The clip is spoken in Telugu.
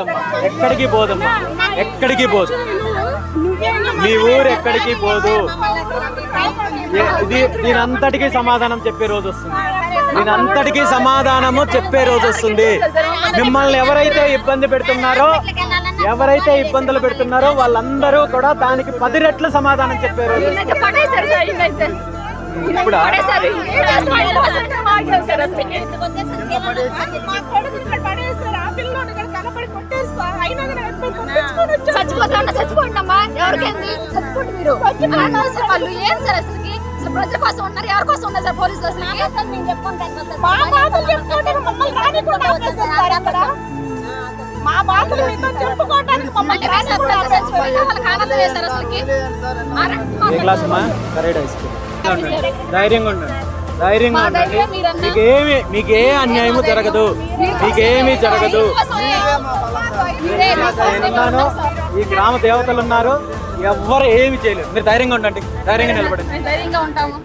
పోదమ్మా ఎక్కడికి పోదమ్మా ఎక్కడికి పోదు మీ ఊరు ఎక్కడికి పోదు ఏ- ఇది దీని అంతటికీ సమాధానం చెప్పే రోజు వస్తుంది. దీని అంతటికీ సమాధానము చెప్పే రోజు వస్తుంది. మిమ్మల్ని ఎవరైతే ఇబ్బంది పెడుతున్నారో ఎవరైతే ఇబ్బందులు పెడుతున్నారో వాళ్ళందరూ కూడా దానికి పది రెట్లు సమాధానం చెప్పే రోజు ఇప్పుడా? పడేశారు. ఏం చచ్చిపోండి అమ్మా ఎవరికేంది? చచ్చిపోండి మీరు. వాళ్ళు సార్ అసలుకి? ప్రజల కోసం ఉన్నారు ఎవరి కోసం సార్ పోలీసులు అసలు. మా బాధలు మీతో చెప్పుకోవడానికి మమ్మల్ని వేశారు చచ్చిపోయినా వాళ్ళకి ఆనందం వేశారు అసలుకి. ధైర్యంగా ఉండండి. ధైర్యంగా ఉండండి. మీకేమి మీకే అన్యాయము జరగదు. మీకేమీ జరగదు. నేనున్నాను ఈ గ్రామ దేవతలు ఉన్నారు. ఎవ్వరు ఏమి చేయలేరు మీరు ధైర్యంగా ఉండండి. ధైర్యంగా నిలబడండి. ధైర్యంగా ఉంటాము.